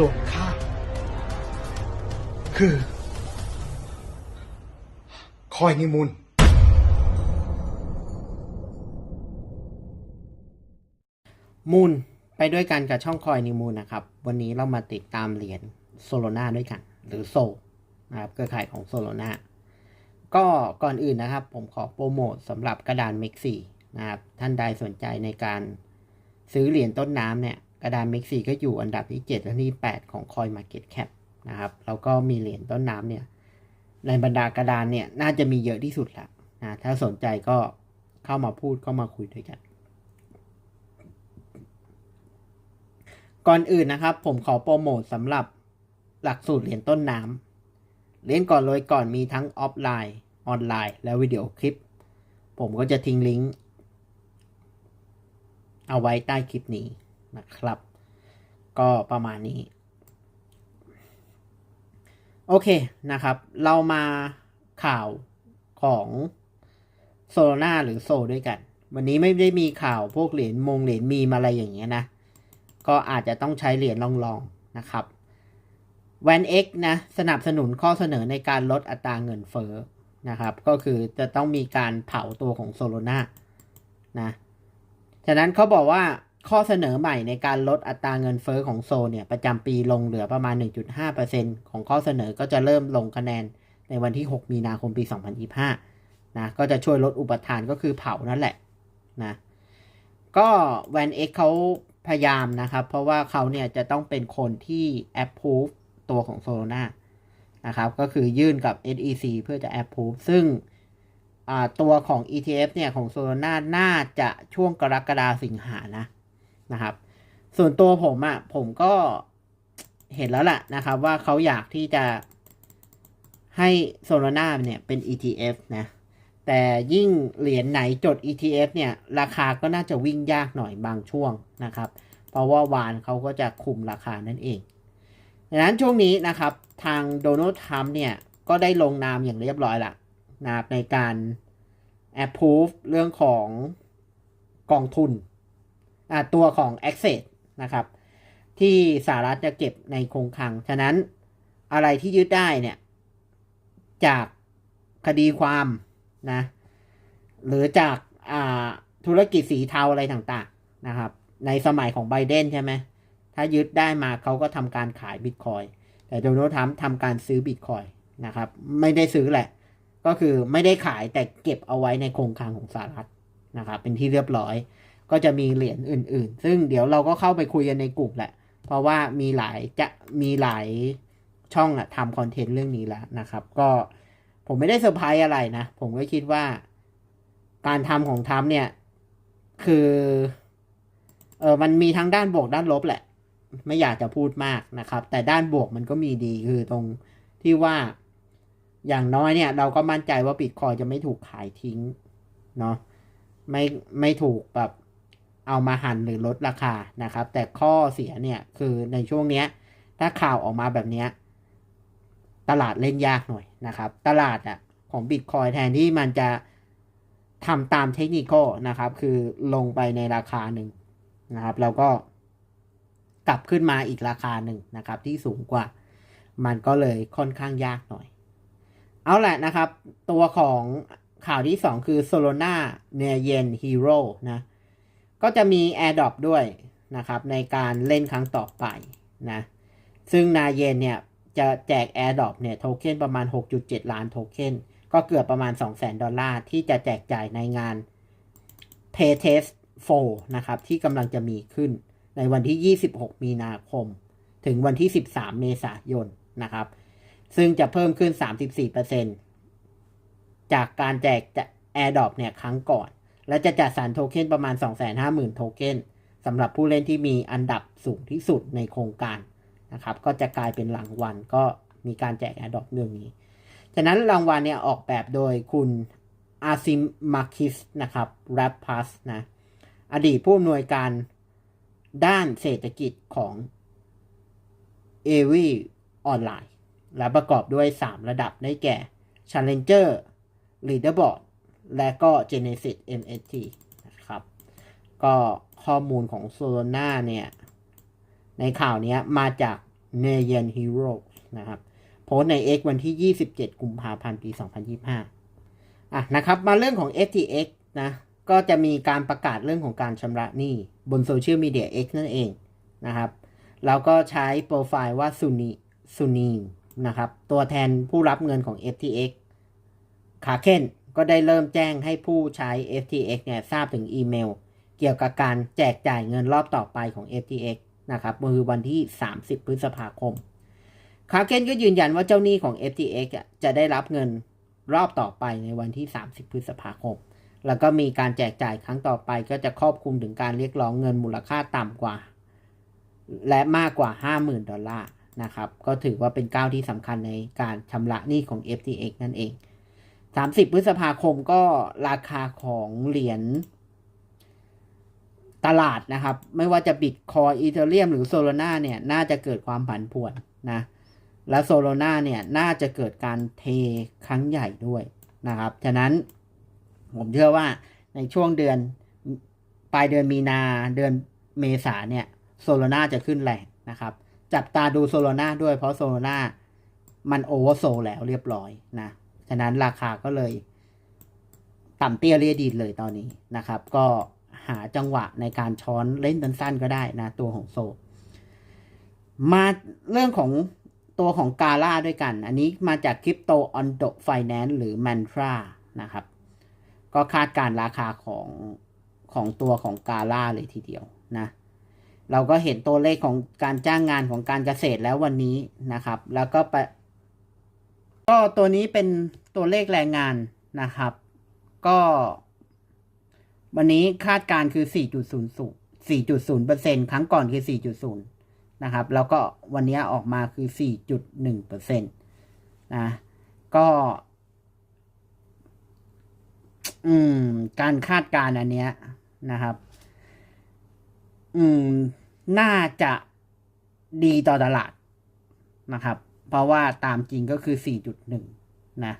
ส่วนข้าคือ คอยนิมุนมูลไปด้วยกันกับช่องคอยนิมูลนะครับ วันนี้เรามาติดตามเหรียญโซโลนาด้วยกัน หรือโซนะครับเครือข่ายของโซโลนาก็ก่อนอื่นนะครับ ผมขอโปรโมทสำหรับกระดานเม็กซี่นะครับ ท่านใดสนใจในการซื้อเหรียญต้นน้ำเนี่ย กระดานเม็กซี่ก็อยู่อันดับที่ 7 และที่ 8 ของ Coin Market Cap นะครับ แล้วก็มีเหรียญต้นน้ำเนี่ย ในบรรดากระดานเนี่ย น่าจะมีเยอะที่สุดละนะถ้าสนใจก็เข้ามาพูดเข้ามาคุยด้วยกัน ก่อนอื่นนะครับ ผมขอโปรโมทสำหรับหลักสูตรเหรียญต้นน้ำเรียนก่อนเลยก่อนมีทั้งออฟไลน์ ออนไลน์ และวิดีโอคลิป ผมก็จะทิ้งลิงก์เอาไว้ใต้คลิปนี้ นะครับ ก็ประมาณนี้ โอเคนะครับ เรามาข่าวของโซโลนาหรือโซด้วยกัน วันนี้ไม่ได้มีข่าวพวกเหรียญมงเหรียญมีมอะไรอย่างเงี้ยนะ ก็อาจจะต้องใช้เหรียญลองๆนะครับ w a n X นะสนับสนุนข้อเสนอในการลดอัตราเงินเฟ้อนะครับ ก็คือจะต้องมีการเผาตัวของโซโลนานะ ฉะนั้นเขาบอกว่า ข้อเสนอใหม่ในการลดอัตราเงินเฟ้อของโซเนี่ยประจำปีลงเหลือประมาณ 1.5%ของข้อเสนอก็จะเริ่มลงคะแนนในวันที่ 6 มีนาคมปี 2025 นะ ก็จะช่วยลดอุปทานก็คือเผานั่นแหละนะ ก็ w a n X เขาพยายามนะครับ เพราะว่าเขาเนี่ยจะต้องเป็นคนที่ approve ตัวของ Solana นะครับ ก็คือยื่นกับ SEC เพื่อจะ approve ซึ่งตัวของ ETF เนี่ยของ Solana น่าจะช่วงกรกฎาสิงหานะ นะครับ ส่วนตัวผมอะ่ะผมก็เห็นแล้วแหละนะครับ ว่าเขาอยากที่จะให้ Solana เนี่ยเป็น ETF นะแต่ยิ่งเหรียญไหนจด ETF เนี่ย ราคาก็น่าจะวิ่งยากหน่อยบางช่วงนะครับ เพราะว่าวานเขาก็จะคุมราคานั่นเองดังนั้นช่วงนี้นะครับ ทางโดนัลด์ทรัมป์เนี่ย ก็ได้ลงนามอย่างเรียบร้อยละนะครับในการ approve เรื่องของกองทุน ตัวของ Access นะครับ ที่สหรัฐจะเก็บในคงคลัง ฉะนั้นอะไรที่ยึดได้เนี่ย จากคดีความนะ หรือจากาธุรกิจสีเทาอะไรต่างๆนะครับ ในสมัยของไบเดนใช่ไหมถ้ายึดได้มาเขาก็ทำการขายบิตคอยแต่โดนัลด์ทรัมป์ทำการซื้อบิตคอยนะครับ ไม่ได้ซื้อแหละ ก็คือไม่ได้ขายแต่เก็บเอาไว้ในโครงคลังของสหรัฐนะครับ เป็นที่เรียบร้อย ก็จะมีเหรียญอื่น ๆ ซึ่งเดี๋ยวเราก็เข้าไปคุยกันในกลุ่มแหละ เพราะว่ามีหลายจะมีหลายช่องอะทำคอนเทนต์เรื่องนี้แล้วนะครับ ก็ผมไม่ได้เซอร์ไพรส์อะไรนะ ผมก็คิดว่า การทำของทรัมเนี่ย คือเออมันมีทั้งด้านบวกด้านลบแหละ ไม่อยากจะพูดมากนะครับ แต่ด้านบวกมันก็มีดีคือตรงที่ว่าอย่างน้อยเนี่ย เราก็มั่นใจว่าบิตคอยจะไม่ถูกขายทิ้งเนาะไม่ไม่ถูกแบบ เอามาหันหรือลดราคานะครับ แต่ข้อเสียเนี่ยคือในช่วงเนี้ยถ้าข่าวออกมาแบบเนี้ยตลาดเล่นยากหน่อยนะครับ ตลาดอะของบิตคอยแทนที่มันจะทำตามเทคนิคนะครับ คือลงไปในราคาหนึ่งนะครับ แล้วก็กลับขึ้นมาอีกราคาหนึ่งนะครับ ที่สูงกว่า มันก็เลยค่อนข้างยากหน่อย เอาแหละนะครับ ตัวของข่าวที่สองคือ Solana เนเยนฮีโร่นะ ก็จะมี AirDrop ด้วยนะครับในการเล่นครั้งต่อไปนะซึ่งนาเยนเนี่ยจะแจก AirDrop เนี่ยโทเค็นประมาณ 6.7 ล้านโทเค็นก็เกือบประมาณ 200,000 ดอลลาร์ที่จะแจกจ่ายในงาน Paytest 4นะครับที่กำลังจะมีขึ้นในวันที่ 26 มีนาคม ถึงวันที่ 13 เมษายนนะครับ ซึ่งจะเพิ่มขึ้น 34%จากการแจก AirDrop เนี่ยครั้งก่อน และจะจัดสรรโทเค็นประมาณ 250,000 โทเค็นสำหรับผู้เล่นที่มีอันดับสูงที่สุดในโครงการนะครับ ก็จะกลายเป็นรางวัลก็มีการแจก AirDrop เรื่องนี้ ฉะนั้นรางวัลเนี่ยออกแบบโดยคุณอาซิมมาคิสนะครับแรปพัสนะ อดีตผู้อำนวยการด้านเศรษฐกิจของ a อวีออนไลน์และประกอบด้วย 3 ระดับได้แก่ Challenger Leaderboard และก็ Genesis MST นะครับ ก็ข้อมูลของ Solana เนี่ย ในข่าวนี้มาจากเนเยนฮีโร่นะครับ โพสใน X วันที่ 27 กุมภาพันธ์ ปี 2025 อะนะครับ มาเรื่องของ FTX นะ ก็จะมีการประกาศเรื่องของการชำระหนี้บนโซเชียลมีเดีย X นั่นเองนะครับ แล้วก็ใช้โปรไฟล์ว่าซูนีซูนีนะครับ ตัวแทนผู้รับเงินของ FTX ขาเคน ก็ได้เริ่มแจ้งให้ผู้ใช้ FTX เนี่ยทราบถึงอีเมล เกี่ยวกับการแจกจ่ายเงินรอบต่อไปของ FTX นะครับมือวันที่ 30 พฤษภาคมคาเคนก็ยืนยันว่าเจ้าหนี้ของ FTX อะจะได้รับเงินรอบต่อไปในวันที่ 30 พฤษภาคม แล้วก็มีการแจกจ่ายครั้งต่อไปก็จะครอบคลุมถึงการเรียกร้องเงินมูลค่าต่ำกว่า และมากกว่า 50,000 ดอลลาร์นะครับ ก็ถือว่าเป็นก้าวที่สำคัญในการชำระหนี้ของ FTX นั่นเอง 30 พฤษภาคมก็ราคาของเหรียญตลาดนะครับ ไม่ว่าจะบิตคอยอีเทเรียมหรือโซโลนาเนี่ย น่าจะเกิดความผันผวนนะ และโซโลนาเนี่ย น่าจะเกิดการเทครั้งใหญ่ด้วยนะครับ ฉะนั้นผมเชื่อว่าในช่วงเดือนปลายเดือนมีนาเดือนเมษาเนี่ยโซโลนาจะขึ้นแรงนะครับ จับตาดูโซโลนาด้วยเพราะโซโลนามันโอเวอร์โซแล้วเรียบร้อยนะ ฉะนั้นราคาก็เลย ต่ำเตี้ยเรียดีดเลยตอนนี้นะครับ ก็หาจังหวะในการช้อนเล่นสั้นๆก็ได้นะ ตัวของโซ มาเรื่องของตัวของกาล่าด้วยกัน อันนี้มาจากคริปโตออนโดไฟแนนซ์หรือมันทรานะครับ ก็คาดการราคาของของตัวของกาล่าเลยทีเดียวนะ เราก็เห็นตัวเลขของการจ้างงานของการเกษตรแล้ววันนี้นะครับ แล้วก็ไป ก็ตัวนี้เป็นตัวเลขแรงงานนะครับ ก็ วันนี้คาดการคือ 4.00 4.0%ครั้งก่อนคือ 4.0 นะครับ แล้วก็วันนี้ออกมาคือ 4.1%นะก็ อืม การคาดการอันเนี้ยนะครับ อืม น่าจะดีต่อตลาดนะครับ เพราะว่าตามจริงก็คือ 4.1 นะ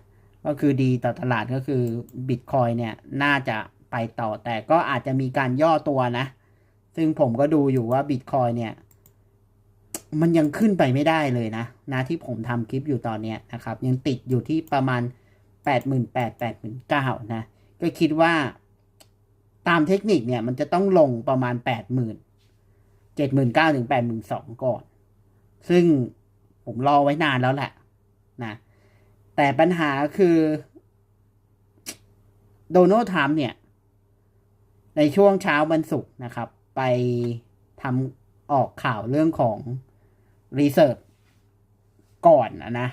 ก็คือดีต่อตลาดก็คือบิตคอยเนี่ย น่าจะไปต่อแต่ก็อาจจะมีการย่อตัวนะ ซึ่งผมก็ดูอยู่ว่าบิตคอยเนี่ย มันยังขึ้นไปไม่ได้เลยนะนะที่ผมทำคลิปอยู่ตอนนี้นะครับ ยังติดอยู่ที่ประมาณ 88,000 89,000นะ ก็คิดว่าตามเทคนิคเนี่ยมันจะต้องลงประมาณ 80,000 79,000ถึง82,000 ก่อน ซึ่ง ผมรอไว้นานแล้วแหละนะแต่ปัญหาคือโดนัลด์ทรัมป์เนี่ย ในช่วงเช้าวันศุกร์นะครับ ไปทำออกข่าวเรื่องของรีเซิร์ฟก่อนนะ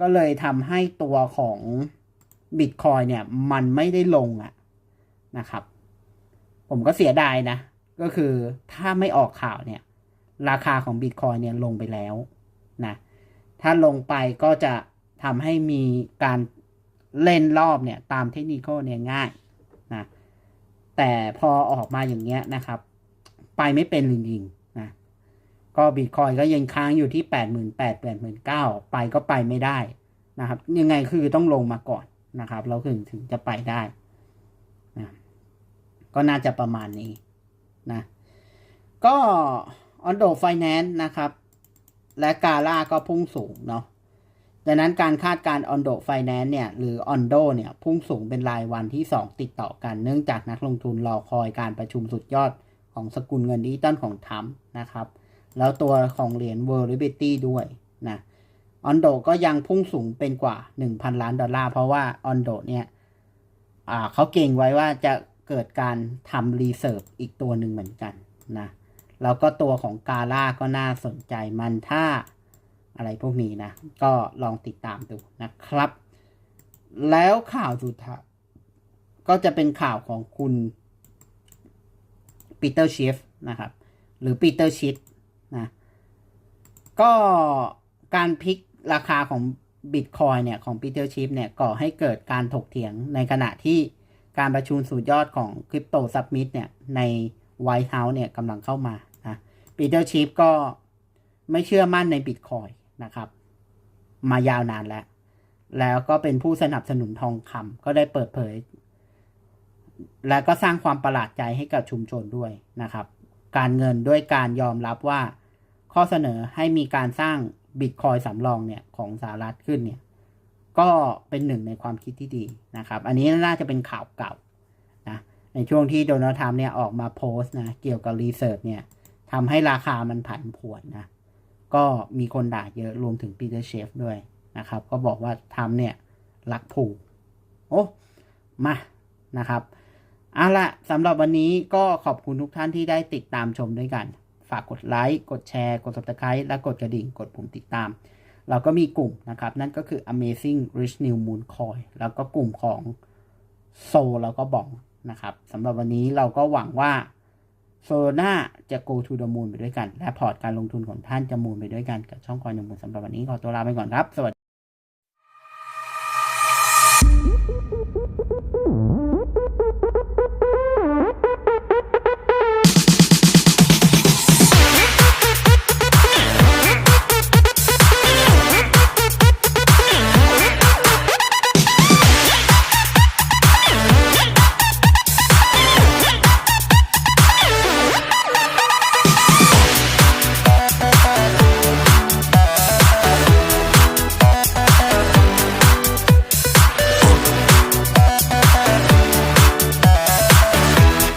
ก็เลยทำให้ตัวของบิตคอยเนี่ย มันไม่ได้ลงอะนะครับ ผมก็เสียดายนะ ก็คือถ้าไม่ออกข่าวเนี่ย ราคาของบิตคอยเนี่ยลงไปแล้ว นะถ้าลงไปก็จะทำให้มีการเล่นรอบเนี่ยตามเทคนิคเนี่ยง่ายนะแต่พอออกมาอย่างเงี้ยนะครับ ไปไม่เป็นจริงๆนะก็บิตคอยก็ยังค้างอยู่ที่แปดหมื่นแปดแปดหมื่นเก้าไปก็ไปไม่ได้นะครับ ยังไงคือต้องลงมาก่อนนะครับเราถึงถึงจะไปได้นะก็น่าจะประมาณนี้นะก็ออนโดไฟแนนซ์นะครับ และกาล่าก็พุ่งสูงเนาะดังนั้นการคาดการออนโดไฟแนนซ์เนี่ยหรือออนโดเนี่ยพุ่งสูงเป็นรายวันที่ 2 ติดต่อกัน เนื่องจากนักลงทุนรอคอยการประชุมสุดยอดของสกุลเงินดิจิตอลของทัมนะครับ แล้วตัวของเหรียญ World Liberty ด้วยนะออนโดก็ยังพุ่งสูงเป็นกว่า 1,000 ล้านดอลลาร์ เพราะว่าออนโดเนี่ยเขาเก่งไว้ว่าจะเกิดการทำรีเซิร์ฟอีกตัวหนึ่งเหมือนกันนะ แล้วก็ตัวของกาล่าก็น่าสนใจมันถ้าอะไรพวกนี้นะ ก็ลองติดตามดูนะครับ แล้วข่าวสุดท้ายก็จะเป็นข่าวของคุณปีเตอร์ชิฟนะครับ หรือปีเตอร์ชิดนะก็การพลิกราคาของบิตคอยเนี่ย ของปีเตอร์ชิฟเนี่ย ก่อให้เกิดการถกเถียงในขณะที่การประชุมสุดยอดของคริปโตซับมิตเนี่ย ในไวท์เฮาส์เนี่ยกำลังเข้ามา ปีเตอร์ชิฟก็ไม่เชื่อมั่นในบิตคอยนะครับ มายาวนานแล้ว แล้วก็เป็นผู้สนับสนุนทองคำก็ได้เปิดเผย แล้วก็สร้างความประหลาดใจให้กับชุมชนด้วยนะครับ การเงินด้วยการยอมรับว่าข้อเสนอให้มีการสร้างบิตคอยสำรองเนี่ยของสหรัฐขึ้นเนี่ยก็เป็นหนึ่งในความคิดที่ดีนะครับ อันนี้น่าจะเป็นข่าวเก่านะในช่วงที่โดนัลด์ทรัมป์เนี่ยออกมาโพสต์นะเกี่ยวกับรีเสิร์ชเนี่ย ทำให้ราคามันผันผวนนะ ก็มีคนด่าเยอะรวมถึงปีเตอร์เชฟด้วยนะครับ ก็บอกว่าทำเนี่ยรักผูก โอ้มานะครับเอาละสำหรับวันนี้ก็ขอบคุณทุกท่านที่ได้ติดตามชมด้วยกัน ฝากกดไลค์ กดแชร์ กด subscribe และกดกระดิ่ง กดปุ่มติดตาม เราก็มีกลุ่มนะครับ นั่นก็คือ Amazing Rich New Moon Coin แล้วก็กลุ่มของโซแล้วก็บองนะครับสำหรับวันนี้เราก็หวังว่า โซน่าจะ go to the moon ไปด้วยกัน และพอร์ตการลงทุนของท่านจะมูนไปด้วยกันกับช่องคอยนมูลสำหรับวันนี้ขอตัวลาไปก่อนครับ สวัสดี